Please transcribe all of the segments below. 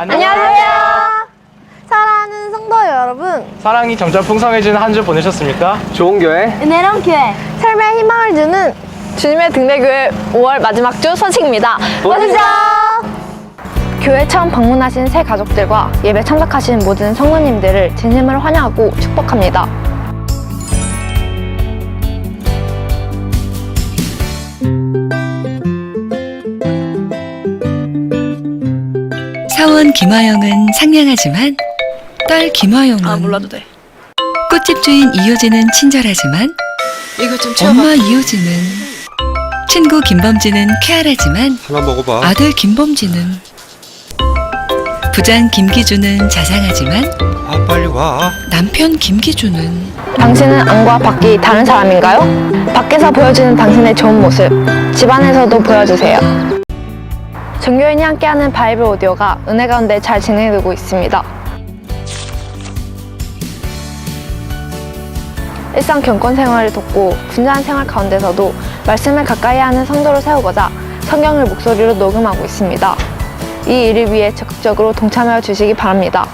안녕하세요. 사랑하는 성도 여러분, 사랑이 점점 풍성해지는 한 주 보내셨습니까? 좋은 교회 은혜로운 교회. 삶의 희망을 주는 주님의 등대교회 5월 마지막 주 소식입니다. 보시죠. 교회 처음 방문하신 새 가족들과 예배 참석하신 모든 성도님들을 진심으로 환영하고 축복합니다. 사원 김화영은 상냥하지만 딸 김화영은 아 몰라도 돼. 꽃집 주인 이효진은 친절하지만 이거 좀 채워봐. 엄마 이효진은 친구 김범진은 쾌활하지만 하나 먹어봐. 아들 김범진은 부장 김기주는 자상하지만 아 빨리 와. 남편 김기주는 당신은 안과 밖이 다른 사람인가요? 밖에서 보여주는 당신의 좋은 모습, 집안에서도 보여주세요. 종교인이 함께하는 바이블 오디오가 은혜 가운데 잘 진행되고 있습니다. 일상 경건 생활을 돕고 분주한 생활 가운데서도 말씀을 가까이 하는 성도를 세우고자 성경을 목소리로 녹음하고 있습니다. 이 일을 위해 적극적으로 동참하여 주시기 바랍니다.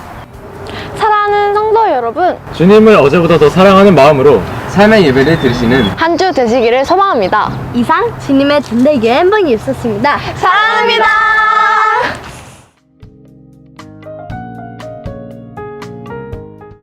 사랑하는 성도 여러분, 주님을 어제보다 더 사랑하는 마음으로 삶의 예배를 들으시는 한 주 되시기를 소망합니다. 이상 주님의 등대교회 한 번이 있었습니다. 사랑합니다.